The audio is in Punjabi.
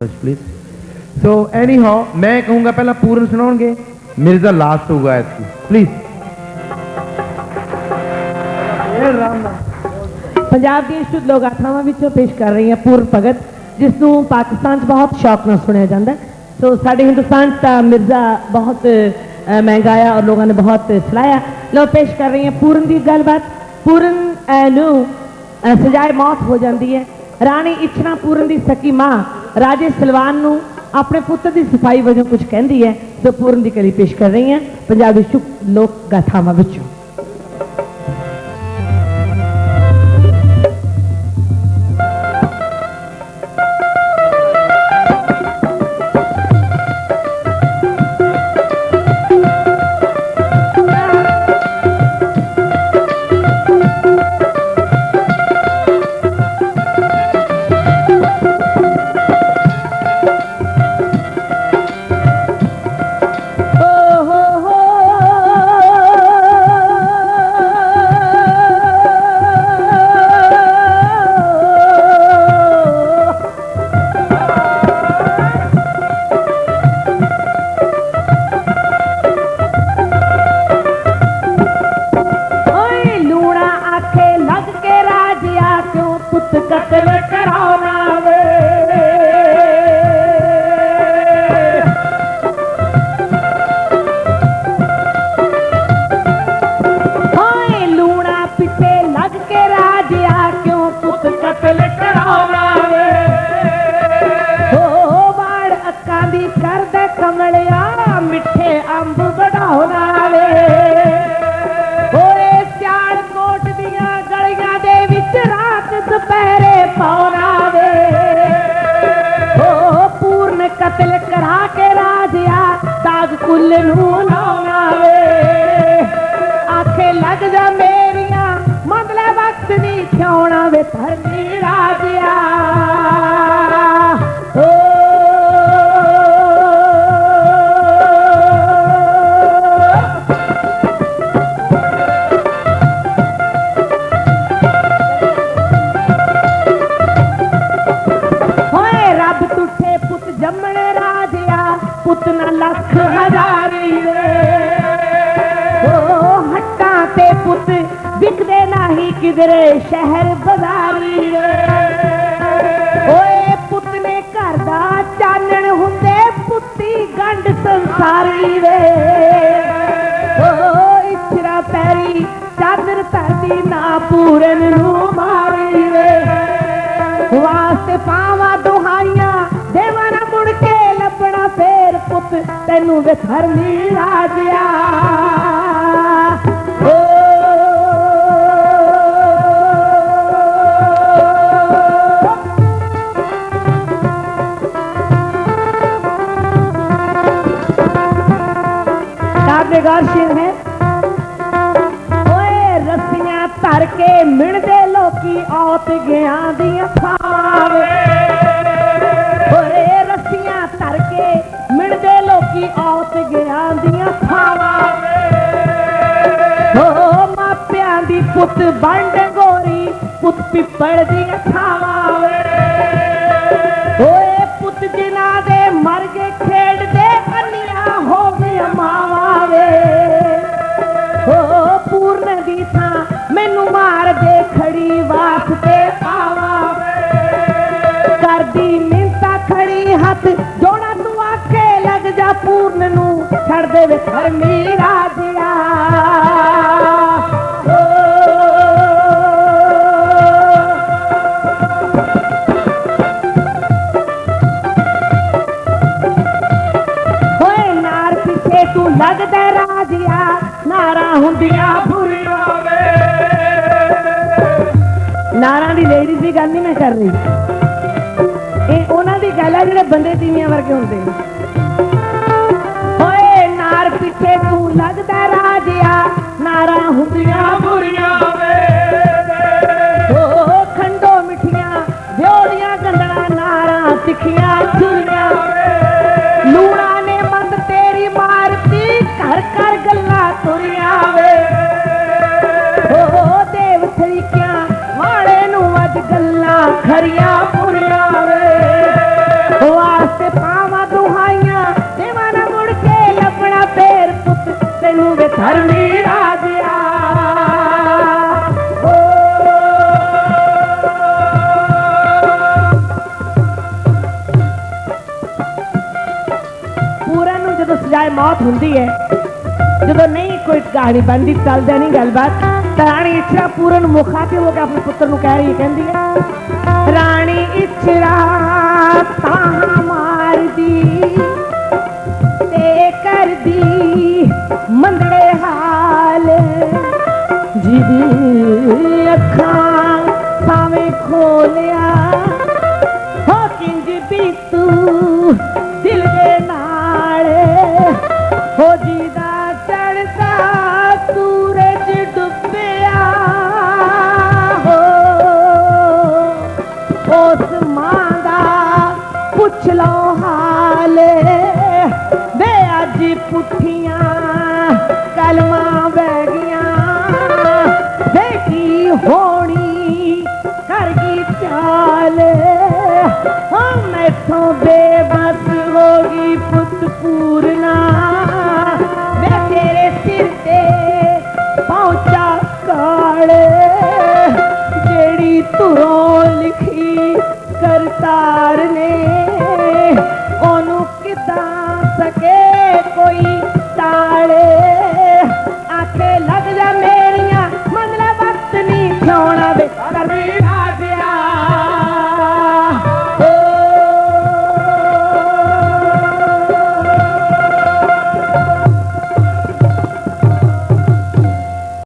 प्लीज सो एनी हाउ मैं कहूंगा पहला पूर्ण सुनाओगे मिर्जा लास्ट होगा इसकी प्लीज ਪੰਜਾਬ ਦੀਆਂ ਸ਼ੁੱਧ ਲੋਕ ਗਾਥਾਵਾਂ ਵਿੱਚੋਂ ਪੇਸ਼ ਕਰ ਰਹੀ ਹਾਂ ਪੂਰਨ ਭਗਤ ਜਿਸ ਨੂੰ ਪਾਕਿਸਤਾਨ 'ਚ ਬਹੁਤ ਸ਼ੌਕ ਨਾਲ ਸੁਣਿਆ ਜਾਂਦਾ ਹੈ। ਸੋ ਸਾਡੇ ਹਿੰਦੁਸਤਾਨ 'ਚ ਤਾਂ ਮਿਰਜ਼ਾ ਬਹੁਤ ਅ, ਮਹਿੰਗਾ ਆ ਔਰ ਲੋਕਾਂ ਨੇ ਬਹੁਤ ਸਲਾਇਆ ਲੋ ਪੇਸ਼ ਕਰ ਰਹੀ ਹਾਂ ਪੂਰਨ ਦੀ ਗੱਲਬਾਤ ਪੂਰਨ ਅ, ਨੂੰ ਅ, ਸਜ਼ਾਏ ਮੌਤ ਹੋ ਜਾਂਦੀ ਹੈ ਰਾਣੀ ਇਛਣਾ ਪੂਰਨ ਦੀ ਸਕੀ ਮਾਂ ਰਾਜੇ ਸਲਵਾਨ ਨੂੰ ਆਪਣੇ ਪੁੱਤਰ ਦੀ ਸਫ਼ਾਈ ਵਜੋਂ ਕੁਝ ਕਹਿੰਦੀ ਹੈ ਸੋ ਪੂਰਨ ਦੀ ਕਲੀ ਪੇਸ਼ ਕਰ ਰਹੀ ਹਾਂ। ਪੰਜਾਬੀ ਸ਼ੁੱਧ ਲੋਕ ਗਾਥਾਵਾਂ ਵਿੱਚੋਂ। ਦੁਪਹਿਰੇ ਪਾਉਣਾ ਵੇ ਪੂਰਨ ਕਤਲ ਕਰਾ ਕੇ ਰਾਜਿਆ, ਦਾਗ ਕੁੱਲ ਨੂੰ ਲਾਉਣਾ ਆਖੇ, ਲੱਗ ਜਾ ਮੇਰੀਆਂ, ਮੰਗਲੇ ਵਕਤ ਨਹੀਂ ਖਿਆਉਣਾ ਵੇ ਧਰਨੀ ਕਿਧਰੇ ਸ਼ਹਿਰ ਬਾਜ਼ਾਰੀ ਓਏ ਪੁੱਤ ਨੇ ਘਰ ਦਾ ਚਾਨਣ ਹੁੰਦੇ ਪੁੱਤੀ ਗੰਢ ਸੰਸਾਰੀ ਵੇ। ਓ ਇਛਰਾ ਪੈਰੀ ਚਾਦਰ ਧਰਦੀ ਨਾ ਪੂਰਨ ਨੂੰ ਮਾਰੀ ਵੇ। ਵਾਸਤੇ ਪਾਵਾਂ ਦੁਹਾਈਆਂ, ਦੇਵਾਂ ਨਾ ਮੁੜ ਕੇ ਲੱਭਣਾ ਫੇਰ ਪੁੱਤ, ਤੈਨੂੰ ਵੇ ਰਾਜਿਆ। ਕਾਰਦੇਗਾਰ ਸ਼ੇਰ ਹੈ। ਓਏ ਰੱਸੀਆਂ ਧਰ ਕੇ ਮਿਣਦੇ ਲੋਕੀ ਔਤ ਗਿਆ ਦੀਆਂ ਥਾਵਾਂ ਓਏ ਰੱਸੀਆਂ ਧਰ ਕੇ ਮਿਣਦੇ ਲੋਕੀ ਔਤ ਗਿਆ ਦੀਆਂ ਥਾਵਾਂ ਓ ਮਾਪਿਆਂ ਦੀ ਪੁੱਤ ਵੰਡ ਗੋਰੀ, ਪੁੱਤ ਪਿੱਪਲ ਦੀਆਂ ਥਾਵਾਂ ਵੇ ਧਰਮੀ ਰਾਜਿਆ। ਓ ਹੋਏ ਨਾਰ ਪਿੱਛੇ ਤੂੰ ਲੱਗਦਾ ਰਾਜਿਆ, ਨਾਰਾ ਹੁੰਦੀਆਂ ਬੁਰੀਆਂ ਵੇ ਨਾਰਾਂ ਦੀ ਲੇਡੀਜ਼ ਦੀ ਗੱਲ ਨਹੀਂ ਮੈਂ ਕਰ ਰਹੀ ਇਹ ਉਹਨਾਂ ਦੀ ਗੱਲ ਹੈ ਜਿਹੜੇ ਬੰਦੇ ਤੀਵੀਆਂ ਵਰਗੇ ਹੁੰਦੇ ਨੇ। ਤੂੰ ਰਾਜਿਆ, ਨਾਰਾ ਹੁੰਦੀਆਂ ਬੁਰੀਆਂ ਵੇ। ਓ ਖੰਡੋ ਮਿੱਠੀਆਂ ਵਿਓਲੀਆਂ ਗੰਦਣਾ ਨਾਰਾਂ ਤਿੱਖੀਆਂ ਛੁਰੀਆਂ ਲੂਣਾ ਨੇ ਮੰਦ ਤੇਰੀ ਮਾਰਤੀ ਘਰ ਘਰ ਗੱਲਾਂ ਤੁਰੀਆਂ ਵੇ। ਓ ਦੇਵ ਤਰੀਕਿਆਂ, ਵਾਲੇ ਨੂੰ ਅੱਜ ਗੱਲਾਂ ਖਰੀਆਂ ਮੌਤ ਹੁੰਦੀ ਹੈ। ਜਦੋਂ ਨਹੀਂ ਕੋਈ ਕਹਾਣੀ ਬਣਦੀ, ਚੱਲਦਾ ਨਹੀਂ ਗੱਲਬਾਤ। ਤਾਂ ਰਾਣੀ ਇੱਛਰਾ ਪੂਰਨ ਮੁਖਾਤਿਬ ਹੋ ਕੇ ਆਪਣੇ ਪੁੱਤਰ ਨੂੰ ਕਹਿ ਰਹੀ ਕਹਿੰਦੀ ਹੈ, ਰਾਣੀ ਇੱਛਰਾ ਤਾਂ ਮਾਰਦੀ ਤੇ ਕਰਦੀ ਮੰਦੜੇ ਹਾਲ। ਜਿਹਦੀ ਅੱਖਾਂ ਸਾਵੇਂ ਖੋਲਿਆ ਅੱਜ ਕਲਮਾਂ ਬਹਿ ਗਈਆਂ। ਵੇ ਹੋਣੀ ਕਰ ਗਈ ਚਾਲ। ਹਾਂ ਮੈਥੋਂ ਬੇਬਸ ਹੋ ਗਈ ਪੁੱਤ ਪੂਰਨਾ। ਵੇ ਤੇਰੇ ਸਿਰ ਤੇ ਪਹੁੰਚਾ ਕਾਲ। ਜਿਹੜੀ ਧੁਰੋਂ ਲਿਖੀ ਕਰਤਾਰ ਨੇ ¡Para arriba!